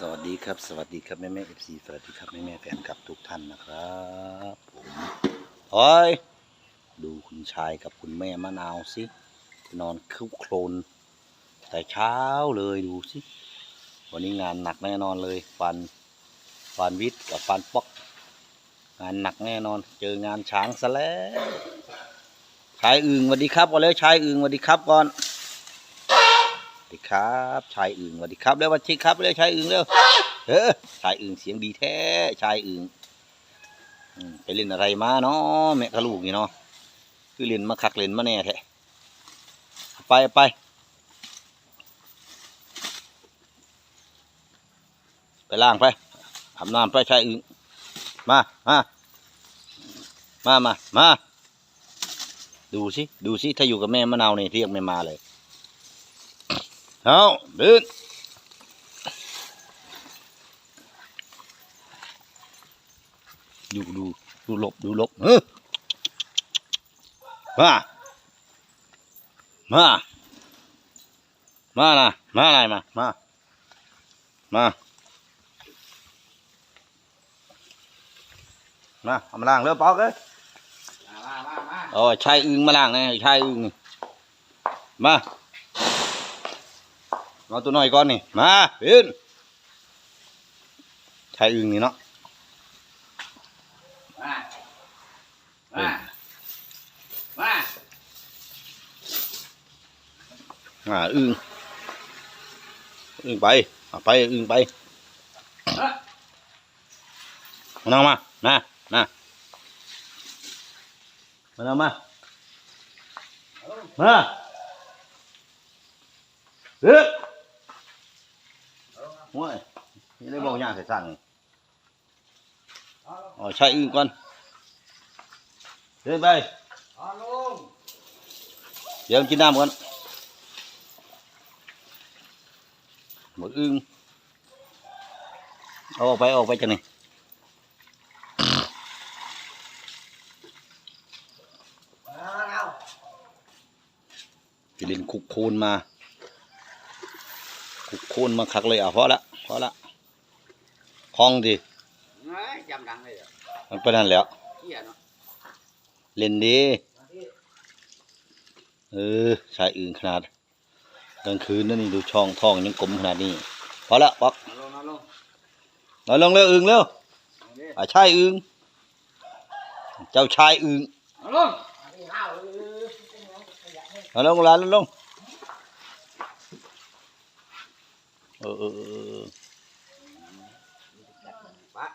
สวัสดีครับ สวัสดีครับแม่แม่เอฟซีสวัสดีครับแม่แม่แฟนคลับทุกท่านนะครับผมโอ้ยดูคุณชายกับคุณแม่มะนาวสินอนคุกโคลนแต่เช้าเลยดูสิวันนี้งานหนักแน่นอนเลยฟันฟันวิทย์กับฟันป๊อก งานหนักแน่นอน เจองานช้างซะแล้วชายอึ่งสวัสดีครับก่อนแล้วชายอึ่งสวัสดีครับก่อน ดีครับชายอึ่งสวัสดีครับแล้ววันที่ครับเร็วชายอึ่งเร็วเออชายอึ่งเสียงดีแท้ชายอึ่งไปเล่นอะไรมาเนาะแม่กับลูกนี่เนาะคือเล่นมาคักเล่นมาแน่แท้ไปไปไปล่างไปอาบน้ำไปชายอึ่งมามามามามาดูสิดูสิถ้าอยู่กับแม่มะนาวนี่เรียกไม่มาเลย เอาเดินดูดูดูหลบดูหลบเออมา มา มานะมาอะไรมา มา มามาเอามาล้างเรือปอกเลยมามามามาโอ้ยชายอึงมาล้างนะชายอึงนี่มา เอาตัวน้อยก่อนนี่มาเป็นชายอึงนี่เนาะมามา มาอ่าอึงอึงไปเอาไปอึงไปเอ้อมานั่งมามามามานั่งมามาเฮ้ยโอ้ยนี่ได้บอกยากใส่สั่งนี่อ๋อใช่อึงก่อนเดินไปเอาลงเดี๋ยวกินน้ำก่อนหมดอึงเอาออกไปเอาออกไปจังนี่เอาเอาจะเล่นคุกโคนมา คุกโคนมาคักเลยอะพอละพอละคล้องดิเอ้ยจำดังเลยมันเป็นนั่นแล้วเล่นดีเออชายอื่นขนาดกลางคืนนั่นนี่ดูช่องท้องยังกลมขนาดนี้พอละปักเอาลงเอาลงเราลงเร็วอึงเร็วอะชายอึงเจ้าชายอึงเอาลงเอาลงลาลงลง เออเออเออเออปะ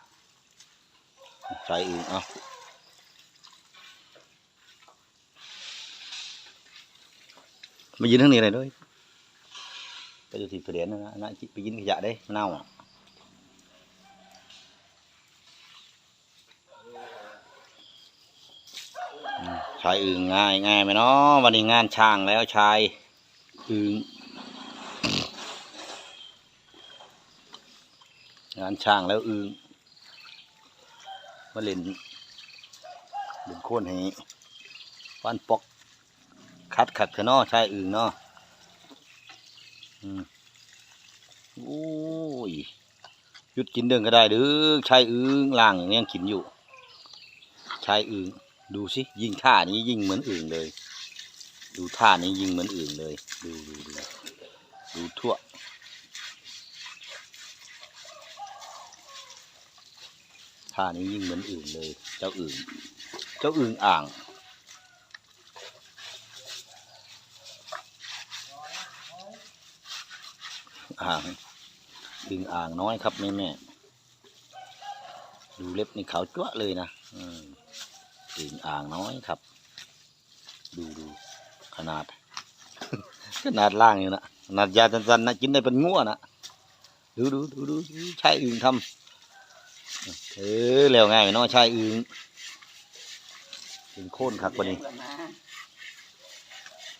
ชายอึงเอามายืนทางนี้เลยด้วยไปดูที่เปลี่ยนนะนะไปยินขยะได้มะนาวอะชายอึ่งง่ายง่ายไหมเนาะวันนี้งานช่างแล้วชายอึ่ง งานช่างแล้วอึ่งมาเล่นเล่นโค่นให้ฟันปอกคัดขัดเถอะเนาะชายอึ่งเนาะอืมโอ้ยหยุดกินเดินก็ได้เด้อชายอึงล่างอย่างนี้ยังกินอยู่ชายอึงดูสิยิงท่านี้ยิงเหมือนอื่นเลย ดูท่านี้ยิงเหมือนอื่นเลย ดูดูดูดูทั่วานี้ยิ่งเหมือนอื่นเลย เจ้าอื่น เจ้าอื่นอ่าง อ่างอึ่งอ่างน้อยครับแม่แม่ดูเล็บนี่ขาวจ้วะเลยนะอึ่งอ่างน้อยครับ ดูดูขนาด ขนาดล่างอยู่นะขนาดยาจันๆนะกินได้เป็นงัวนะดูดูดูดูดูใช่อึ่งทำ เออแล้วง่ายเนาะใช่อึ่งเป็นโค่นครับวันนี้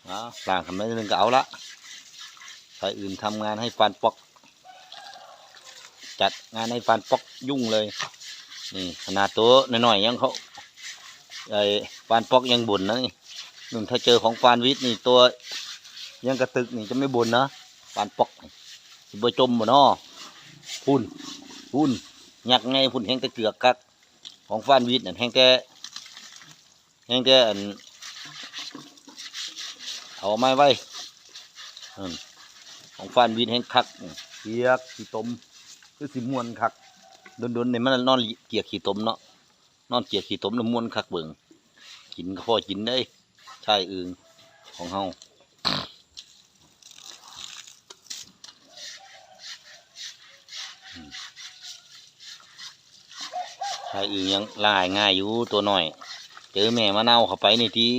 อ๋อล้างทำได้นึงก็เอาละใช่อึ่งทำงานให้ฟันปอก จัดงานให้ฟันปอกยุ่งเลย นี่ขนาดตัวน้อยๆยังเขาไอ้ฟานปอกยังบ่นนะนี่นุ่นถ้าเจอของฟานวิทย์นี่ตัว ยังกระตึกนี่จะไม่บ่นนะฟานปอกสิบจมบ่นอพุ่นพุ่น ยักไงพุ่นแห้งแต่เกือกกักของฟ้านวิทย์นั่นแห้งแต่แห้งแต่อันเอาไม้ไว้ของฟ้านวิทย์แห้งคักเกียกขี้ตมคือสิมวนคักโดนๆเนี่ยมันนอนเกียกขี้ตมเนาะนอนเกียกขี้ตมแล้วมวนคักเบิ่งกินก็พอกินได้ใช่อึงของเฮา ชายอื่นยังลายง่ายอยู่ตัวหน่อย เจอแม่มะนาวเข้าไปนี่ที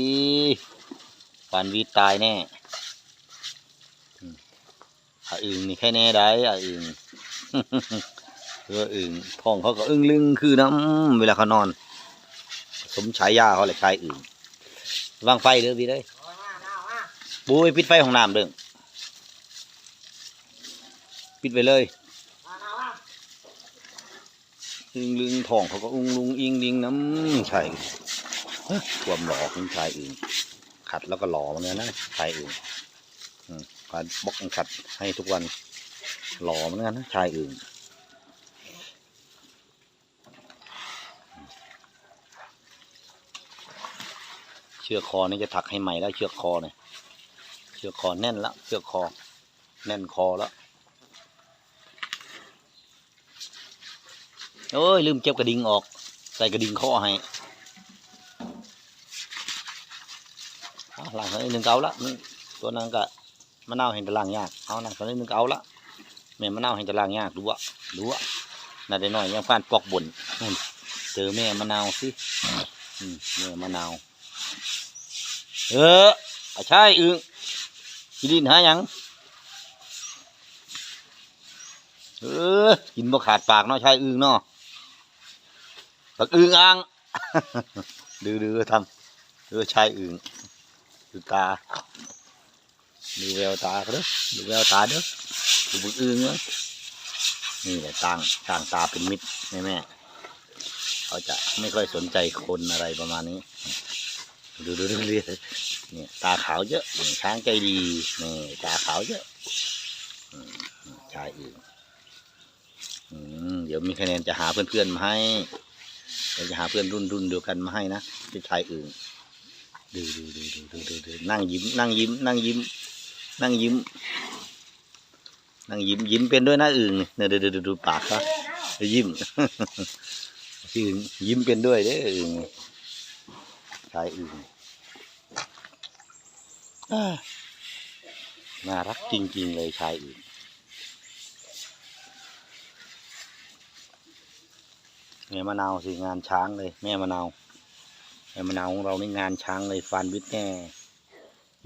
ปานวีตายแน่อืมอาอึงนี่แค่แน่ได้อาอึงเพื่ออึงท้องเขาก็อึ้งลึงคือน้ำเวลาเขานอน สมฉายาเขาเลยชายอึงวางไฟเด้อพี่เด้ยบุยปิดไฟของน้ำเด้อปิดไปเลย อึงลึงทองเขาก็อุ้งลุงอิงลิงน้ำใช่เอ้อความหล่อของชายอื่น ขัดแล้วก็หล่อเหมือนกันนะชายอื่นการบล็อกขัดให้ทุกวันหล่อเหมือนกันนะชายอื่นเชือกคอนี่จะถักให้ใหม่แล้วเชือกคอเนี่ยเชือกคอแน่นแล้วเชือกคอ แน่นคอแล้ว โอ้ยลืมเก็บกระดิ่งออก ใส่กระดิ่งข้อให้อะล้างให้หนึ่งเกาละตัวนั้นก็มะนาวเห็นจะลางยากเอานะตัวนี้หนึ่งเกาละแม่มะนาวเห็นจะลางยากดูวะดูวะน่าได้หน่อยยังฟานปอกบนเจอแม่มะนาวสิอืมแม่มะนาวเอออะใช่อึงกินดินหายังเออกินบ่ขาดปากเนาะใช่อึงเนาะ ปักอึงอ่างดื้อดื้อทำเออใช่อึงดูตาดูแววตาเขาเด้อดูแววตาเด้อดูปักอึงเนาะนี่แหละต่างต่างตาเป็นมิตรแม่แม่เขาจะไม่ค่อยสนใจคนอะไรประมาณนี้ ดูดูดูดูเนี่ยตาขาวเยอะช้างใจดีนี่ตาขาวเยอะชายอื่นเดี๋ยวมีคะแนนจะหาเพื่อนๆมาให้ เดี๋ยวจะหาเพื่อนรุ่นรุ่นเดียวกันมาให้นะเป็นชายอื่นดูดูดูดูดูดูดูนั่งยิ้ม นั่งยิ้ม นั่งยิ้ม นั่งยิ้ม นั่งยิ้มยิ้มเป็นด้วยนะอึ่งเนี่ยดูดูดูดูปากเขายิ้มชื่อยิ้มเป็นด้วยเด้ออึ่งชายอึ่งอ่าน่ารักจริงๆเลยชายอื่น แม่มะนาวสิงานช้างเลย แม่มะนาวแม่มะนาวของเรานี่งานช้างเลยฟานวิทย์แน่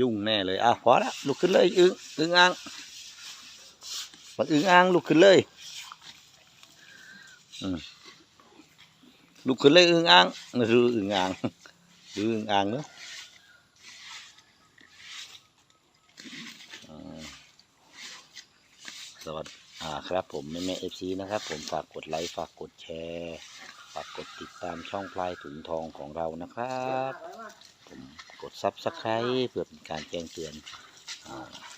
ยุ่งแน่เลยอะพอละลุกขึ้นเลยอึ้งอึ้งอ่างบักอึ้งอ่างลุกขึ้นเลยลุกขึ้นเลยอึ้งอ่างหรืออึ้งอ่างหรืออึ้งอ่างเนาะสวัสดี อ่าครับผมแม่แม่เอฟซีนะครับ ผมฝากกดไลค์ฝากกดแชร์ฝากกดติดตามช่องพลายถุงทองของเรานะครับ ผมกดซับสไครต์เพื่อเป็นการแจ้งเตือนอา